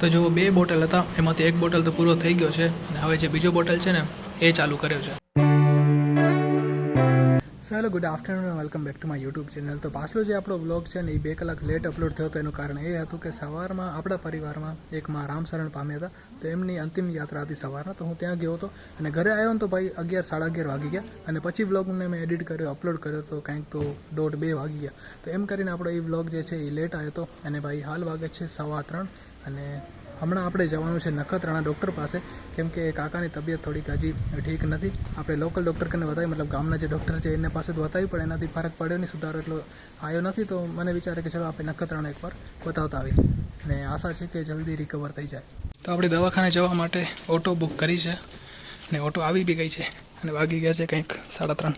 તો જો બે બોટલ હતા. એમાંથી એક બોટલ તો પૂરો થઈ ગયો છે અને હવે જે બીજો બોટલ છે ને, એ ચાલુ કર્યો છે. Hello good afternoon welcome back to my YouTube channel તો પાછલો જે આપણો બ્લોગ છે ને, એ બે કલાક લેટ અપલોડ થયો હતો એનું કારણ એ હતું કે સવારમાં આપણા પરિવારમાં એક માં રામશરણ પામ્યા હતા. તો એમની અંતિમ યાત્રા હતી સવારના. તો હું ત્યાં ગયો હતો અને ઘરે આવ્યો ને તો ભાઈ અગિયાર, સાડા અગિયાર વાગી ગયા. અને પછી બ્લોગને મેં એડિટ કર્યો અપલોડ કર્યો તો કાંઈક તો દોઢ બે વાગી ગયા. તો એમ કરીને આપણો એ બ્લોગ જે છે એ લેટ આવ્યો હતો. અને ભાઈ હાલ વાગે છે સવા ત્રણ. અને હમણાં આપણે જવાનું છે નખત્રાણા ડૉક્ટર પાસે, કેમ કે કાકાની તબિયત થોડીક હજી ઠીક નથી. આપણે લોકલ ડૉક્ટર કને બતાવી મતલબ ગામના જે ડૉક્ટર છે એને પાસે બતાવી પણ એનાથી ફરક પડ્યો નહીં, સુધારો એટલો આવ્યો નથી. તો મને વિચારે કે ચલો આપણે નખત્રાણા એકવાર બતાવતા આવી અને આશા છે કે જલ્દી રિકવર થઈ જાય. તો આપણે દવાખાને જવા માટે ઓટો બુક કરી છે અને ઓટો આવી બી ગઈ છે અને વાગી ગયા છે કંઈક સાડા ત્રણ.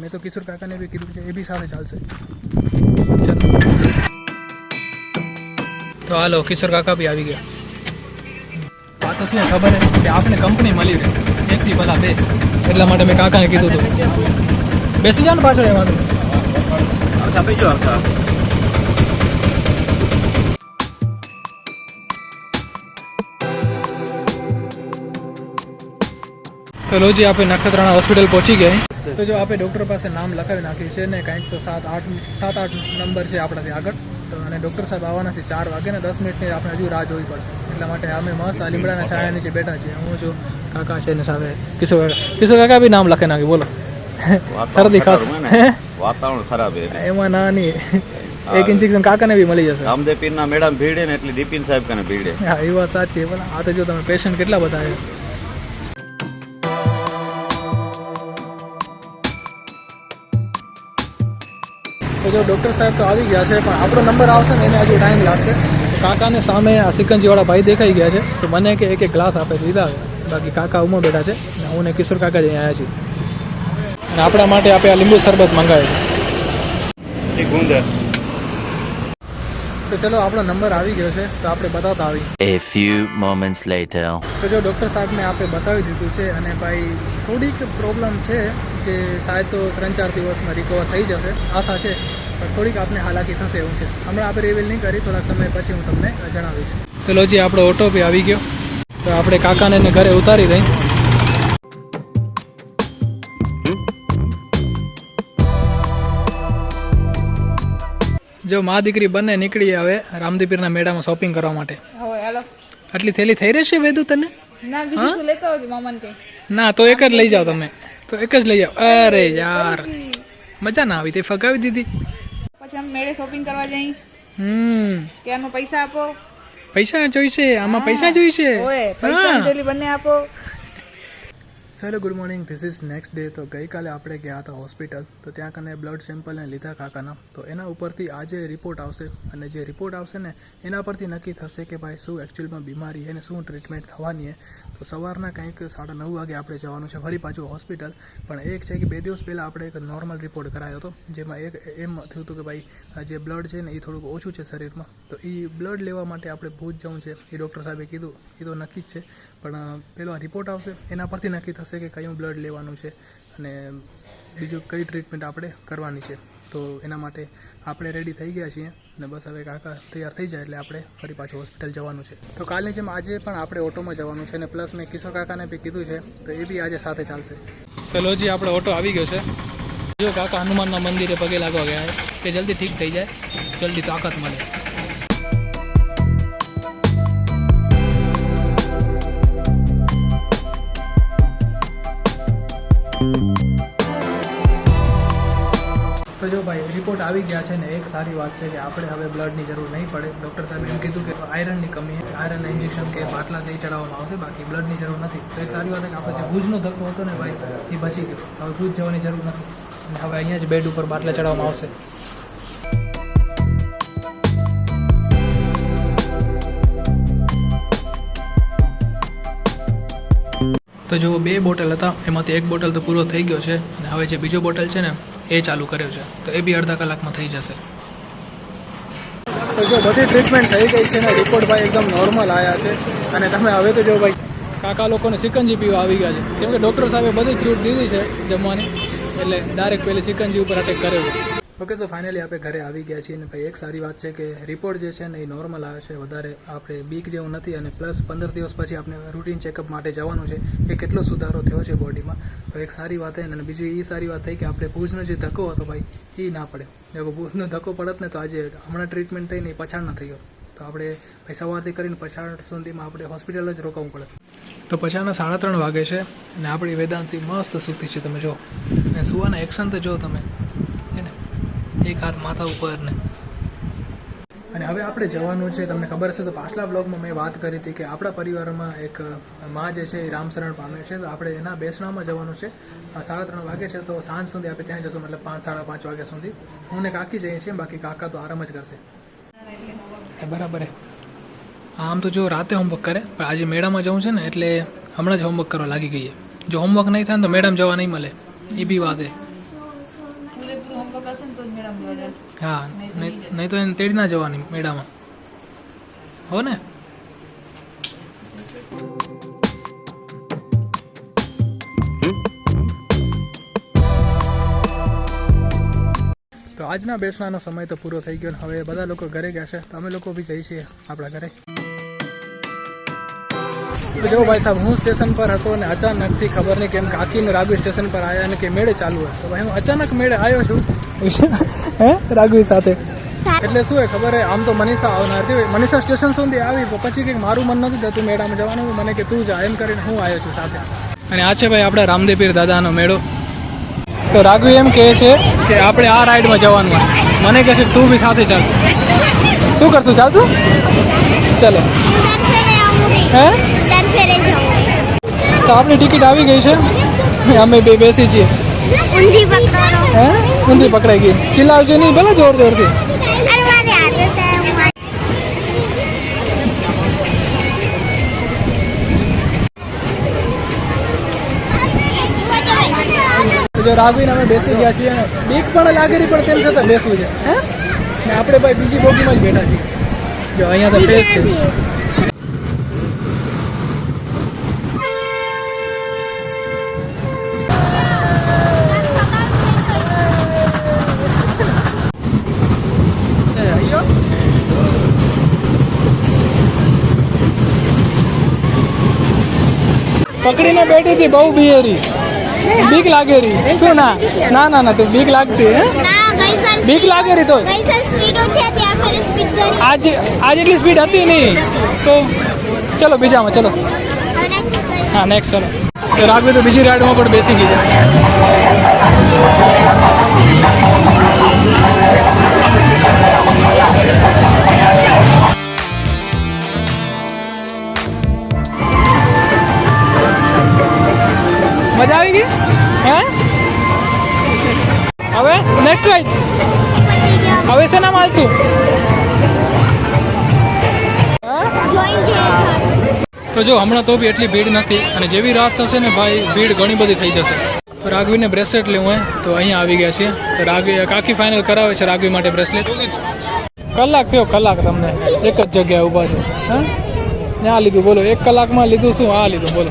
મેં તો કિશોર કાકાને બી કીધું છે એ બી સાથે ચાલશે. તો હાલો કિશોર કાકા બી આવી ગયા. આ તો શું ખબર છે? કે આપણે કંપની મળી રહે. એકથી ભલા બે. એટલા માટે મેં કાકાને કીધું હતું. બેસી જાઓ ને પાછળ એમાં તો લોજી આપણે નખત્રાણા હોસ્પિટલ પહોંચી ગયા તો જો આપણે ડૉક્ટર પાસે નામ લખાવી નાખ્યું છે ને કાંઈક તો સાત આઠ સાત આઠ નંબર છે આપણાથી આગળ. તો અને ડૉક્ટર સાહેબ આવવાના છે ચાર વાગે ને દસ મિનિટની આપણે હજુ રાહ જોવી પડશે. એટલા માટે અમે મસ્ત આ લીમડાના છાયા નીચે બેઠા છીએ હું છું કાકા છે ને સાથે કિશોર કાકા. કિશોર કાકા બી નામ લખાવી નાખ્યું બોલો. શરદી ખાસ. વાતાવરણ ખરાબ છે. એમાં ના નહીં એક ઇન્જેક્શન કાકાને બી મળી જશે. રામદેવ પીરના મેડમ ભીડે ને એટલે દીપિન સાહેબ કને ભીડે. હા એ વાત સાચી છે પણ આ તો જો તમે પેશન્ટ કેટલા બધા તો જો ડૉક્ટર સાહેબ તો આવી ગયા છે પણ આપણો નંબર આવશે ને એને હજુ ટાઈમ લાગશે. કાકાને સામે આ સિકંજીવાળા ભાઈ દેખાઈ ગયા છે. તો મને કે એક એક ગ્લાસ આપે દીધા બાકી કાકા ઉમો બેઠા છે. હું ને કિશોર કાકા જ અહીંયા આવ્યા છીએ. અને આપણા માટે આપણે આ લીંબુ શરબત મંગાવ્યું છે. ગુંદર તો ચલો આપણો નંબર આવી ગયો છે. તો આપણે બતાવતા આવી A few moments later. તો જો ડૉક્ટર સાહેબને આપણે બતાવી દીધું છે અને ભાઈ થોડીક પ્રોબ્લેમ છે. જે શાયદ તો ત્રણ ચાર દિવસમાં રિકવર થઈ જશે. આશા છે પણ થોડીક આપને હાલાકી થશે એવું છે. હમણાં આપણે રિવીલ નહીં કરી થોડાક સમય પછી હું તમને જણાવીશ. તો લોજી આપણો ઓટો બી આવી ગયો. તો આપણે કાકાને ઘરે ઉતારી દઈ. જો મા દીકરી બંને નીકળી હવે રામદીપીરના મેળામાં શોપિંગ કરવા માટે. આટલી થેલી થઈ રહેશે વેદુ તને? ના તો એક જ લઈ જાઓ તમે. તો એક જ લઈ જાવ અરે યાર. મજા ના આવી તે ફગાવી દીધી. પછી અમે મેળે શોપિંગ કરવા જઈ હમ. કે આનો પૈસા આપો. પૈસા જોઈશે આમાં પૈસા જોઈશે. ઓય પૈસા હા. બંને આપો. Hello good morning. This is next day તો ગઈકાલે આપણે ગયા હતા હોસ્પિટલ. તો ત્યાં કને બ્લડ સેમ્પલને લીધા કાકાના. તો એના ઉપરથી આજે રિપોર્ટ આવશે. અને જે રિપોર્ટ આવશે ને, એના પરથી નક્કી થશે કે ભાઈ શું એકચ્યુઅલમાં બીમારી અને શું ટ્રીટમેન્ટ થવાની છે. તો સવારના કંઈક સાડા નવ વાગે આપણે જવાનું છે ફરી પાછું હોસ્પિટલ પણ એક છે કે બે દિવસ પહેલાં આપણે એક નોર્મલ રિપોર્ટ કરાયો હતો. જેમાં એક એમ થયું હતું કે ભાઈ જે બ્લડ છે ને એ થોડુંક ઓછું છે શરીરમાં. તો એ બ્લડ લેવા માટે આપણે ભૂજ જવું છે. એ ડૉક્ટર સાહેબે કીધું. એ તો નક્કી જ છે. પણ પેલો રિપોર્ટ આવશે. એના પરથી નક્કી થશે. કે કયું બ્લડ લેવાનું છે અને બીજું કઈ ટ્રીટમેન્ટ આપણે કરવાની છે. તો એના માટે આપણે રેડી થઈ ગયા છીએ અને બસ હવે કાકા તૈયાર થઈ જાય એટલે આપણે ફરી પાછું હોસ્પિટલ જવાનું છે. તો કાલની જેમ આજે પણ આપણે ઓટોમાં જવાનું છે અને પ્લસ મેં કિશોર કાકાને બી કીધું છે, તો એ બી આજે સાથે ચાલશે. ચલો જી, આપણો ઓટો આવી ગયો છે. જો કાકા હનુમાનના મંદિરે પગે લાગવા ગયા કે જલ્દી ઠીક થઈ જાય, જલ્દી તાકાત મળે. તો જો ભાઈ રિપોર્ટ આવી ગયા છે ને, એક સારી વાત છે કે આપણે હવે બ્લડની જરૂર નહીં પડે. ડૉક્ટર સાહેબ એમ કીધું કે આયરનની કમી આયરનના ઇન્જેક્શન કે બાટલા તે ચડાવવામાં આવશે, બાકી બ્લડની જરૂર નથી. તો એક સારી વાત કે આપણે જે ભૂજનો ધક્કો હતો ને ભાઈ, એ બચી ગયો. હવે ભૂજ જવાની જરૂર નથી. અને હવે અહીંયા જ બેડ ઉપર બાટલા ચડાવવામાં આવશે. તો જો બે બોટલ હતા, એમાંથી એક બોટલ તો પૂરો થઈ ગયો છે. અને હવે જે બીજો બોટલ છે ને એ ચાલુ કર્યો છે. તો એ બી અડધા કલાકમાં થઈ જશે. તો જો બધી ટ્રીટમેન્ટ થઈ ગઈ છે ને રિપોર્ટ ભાઈ એકદમ નોર્મલ આવ્યા છે. અને તમે હવે તો જો ભાઈ, કાકા લોકોને સિકંજી પીવા આવી ગયા છે. કેમ કે ડૉક્ટર સાહેબે બધી જ છૂટ દીધી છે જમવાની. એટલે ડાયરેક્ટ પેલી સિકંજી ઉપર અટેક કર્યો છે. ઓકે સો ફાઇનલી આપણે ઘરે આવી ગયા છીએ અને ભાઈ એક સારી વાત છે કે રિપોર્ટ જે છે ને એ નોર્મલ આવે છે. વધારે આપણે બીક જેવું નથી અને પ્લસ પંદર દિવસ પછી આપણે રૂટીન ચેકઅપ માટે જવાનું છે કે કેટલો સુધારો થયો છે બોડીમાં તો એક સારી વાત છે અને બીજી એ સારી વાત થઈ કે આપણે ભૂજનો જે ધક્કો હતો ભાઈ એ ના પડે. જો ભુજનો ધક્કો પડત ને તો આજે હમણાં ટ્રીટમેન્ટ થઈને પછાડ ન થઈ ગયો. તો આપણે ભાઈ સવારથી કરીને પછાડ સુધીમાં આપણે હોસ્પિટલ જ રોકાવું પડે. તો પછાના સાડા ત્રણ વાગે છે અને આપણી વેદાંશી મસ્ત સૂતી છે, તમે જો અને સુવાના એક્શન તો જો તમે. એક હાથ માથા ઉપર ને. અને હવે આપણે જવાનું છે તમને ખબર છે તો પાછલા બ્લોગમાં મેં વાત કરી હતી કે આપણા પરિવારમાં એક માં જે છે એ રામશરણ પામે છે તો આપણે એના બેસણામાં જવાનું છે. આ સાડા ત્રણ વાગે છે તો સાંજ સુધી આપણે ત્યાં જશું મતલબ પાંચ સાડા પાંચ વાગ્યા સુધી. હું ને કાકી જઈએ છીએ બાકી કાકા તો આરામ જ કરશે. એ બરાબર આમ તો જો રાતે હોમવર્ક કરે પણ આજે મેળામાં જવું છે ને એટલે હમણાં જ હોમવર્ક કરવા લાગી ગઈએ જો હોમવર્ક નહીં થાય ને તો મેડમ જવા નહીં મળે. એ બી વાત છે પૂરેપૂરું હોમવર્ક હશે ને તો જ મેડમ જોવા જશે હા, નહીં તો એને તેડી ના જવાની મેળામાં. હો ને? તો આજના બેસવાનો સમય તો પૂરો થઈ ગયો હવે બધા લોકો ઘરે ગયા છે. તો અમે લોકો બી જઈએ છીએ આપણા ઘરે. જો ભાઈ સાહેબ, હું સ્ટેશન પર હતો અને અચાનકથી ખબર નહીં કેમ કાકીને રાઘવી સ્ટેશન પર આવ્યા અને કે મેળે ચાલુ હોય. તો ભાઈ, હું અચાનક મેળે આવ્યો છું. હે? રાઘવી સાથે. એટલે શું ખબર હે? આમ તો મનીષા આવનાર હતી મનીષા સ્ટેશન સુધી આવી, તો પછી કંઈક મારું મન નથી થતું મેળામાં જવાનું. મને કે તું જા, એમ કરીને હું આવ્યો છું સાથે. અને આ છે ભાઈ આપણા રામદેવીર દાદાનો મેળો. તો રાઘવી એમ કહે છે કે આપણે આ રાઈડમાં જવાનું હોય. મને કહે છે, તું બી સાથે ચાલ. શું કરશું? ચાલશું ચલો. હે? તો આપણી ટિકિટ આવી ગઈ છે. અમે બે બેસી છીએ. ઊંધી પકડો. હે? ઊંધી પકડાઈ ગઈ. ચિલ્લાવજો નહીં ભલે જોર જોરથી. અરે મારી આદત છે જો રાઘવીને અમે બેસી ગયા છીએ. અને બીક પણ લાગેલી પણ તેમ છતાં બેસવું છે. હે? ને આપણે ભાઈ બીજી બોગીમાં જ બેઠા છીએ. જો અહીંયા તો ફ્રેશ છે. પકડીને બેઠી હતી બહુ બિહેરી. બીક લાગેરી. શું ના? ના ના ના તું બીક લાગતી હે? ગઈ સાલ લાગેરી તો. આજે આજ એટલી સ્પીડ હતી નહીં. તો ચલો બીજામાં ચલો. હા નેક્સ્ટ ચલો. તો રાઘવી તો બીજી રાઈડમાં પણ બેસી ગઈ તો જો હમણાં તો બી એટલી ભીડ નથી અને જેવી રાત થશે ને ભાઈ ભીડ ઘણી બધી થઈ જશે. તો રાઘવીને બ્રેસલેટ લેવું હોય તો અહીંયા આવી ગયા છીએ. તો રાઘવી કાકી ફાઇનલ કરાવે છે રાઘવી માટે બ્રેસલેટ કલાક થયો કલાક તમને. એક જ જગ્યાએ ઊભા છો. હા? આ લીધું બોલો. એક કલાકમાં લીધું શું? આ લીધું બોલો.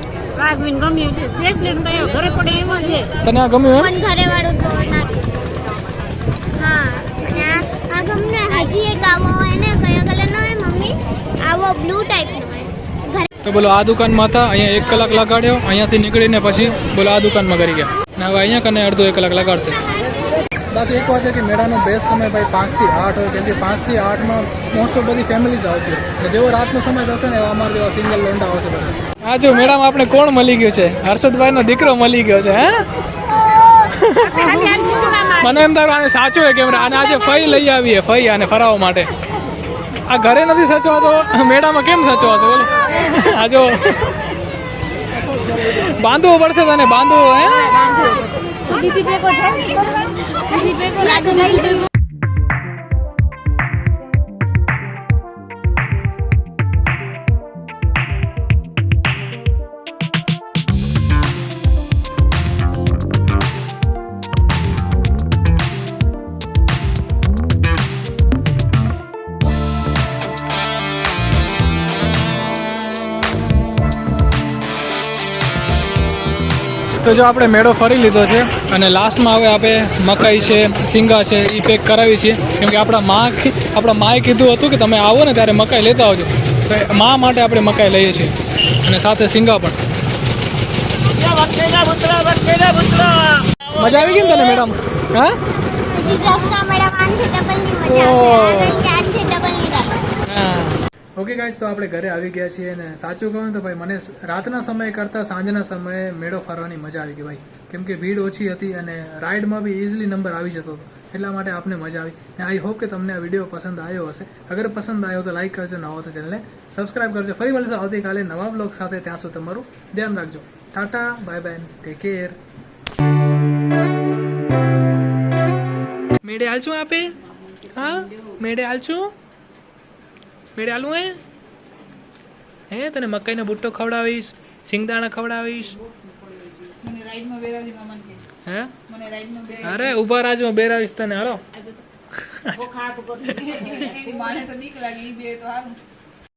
તને આ ગમ્યું એમ? ઘરે વાળું હા અને આ આ ગમને હજી એક આવો હોય ને કયા કલરનો હોય મમ્મી? આવો બ્લુ ટાઈપનો તો બોલો આ દુકાનમાં હતા અહીંયા એક કલાક લગાડ્યો અહીંયાથી નીકળીને પછી બોલો આ દુકાનમાં કરી ગયા. અને હવે અહીંયા કને અડધો એક કલાક લગાડશે. બાકી એક વાત છે કે મેળાનો બેસ્ટ સમય ભાઈ પાંચથી આઠ હોય કેમકે પાંચથી આઠમાં મોસ્ટ ઓફ બધી ફેમિલીઝ આવતી હોય. જેવો રાતનો સમય થશે ને એવા અમારા જેવા સિંગલ લોન્ડા આવશે આ જો મેળામાં આપણે કોણ મળી ગયું છે? હર્ષદભાઈનો દીકરો મળી ગયો છે હે? મને એમ તારું આને સાચો હોય કેમ આને આજે ફઈ લઈ આવીએ ફઈ આને ફરાવવા માટે. આ ઘરે નથી સચવાતો મેળામાં કેમ સચવાતો? બોલો. આ જો. બાંધવું પડશે તને બાંધવું હે? તો જો આપણે મેળો ફરી લીધો છે અને લાસ્ટમાં હવે આપણે મકાઈ છે સિંગા છે એ પેક કરાવી છીએ. કેમ કે આપણા મા આપણા માએ કીધું હતું કે તમે આવો ને ત્યારે મકાઈ લેતા આવજો. તો મા માટે આપણે મકાઈ લઈએ છીએ. અને સાથે સિંગા પણ. મજા આવી ગઈ ને તને મેડમ હા? ઓકે ગાઈસ તો આપણે ઘરે આવી ગયા છીએ અને સાચું કહું તો ભાઈ, મને રાતના સમય કરતાં સાંજના સમયે મેળો ફરવાની મજા આવી ગઈ ભાઈ. કેમ કે ભીડ ઓછી હતી અને રાઇડમાં બી ઇઝીલી નંબર આવી જતો હતો. એટલા માટે આપને મજા આવી. અને આઈ હોપ કે તમને આ વીડિયો પસંદ આવ્યો હશે. અગર પસંદ આવ્યો તો લાઈક કરજો નવો તો ચેનલને સબસ્ક્રાઇબ કરજો. ફરી મળશે આવતીકાલે નવા બ્લોગ સાથે. ત્યાં સુધી તમારું ધ્યાન રાખજો. Tata bye bye take care મેળે હાલશું આપે? હા? મેળે હાલશું મેળે હાલું હે? હે તને મકાઈનો ભુટ્ટો ખવડાવીશ સિંગદાણા ખવડાવીશ. હે. અરે ઊભા રાજમાં બેરાવીશ તને હાલો. એની માને તો બીક લાગી બે તો હારું.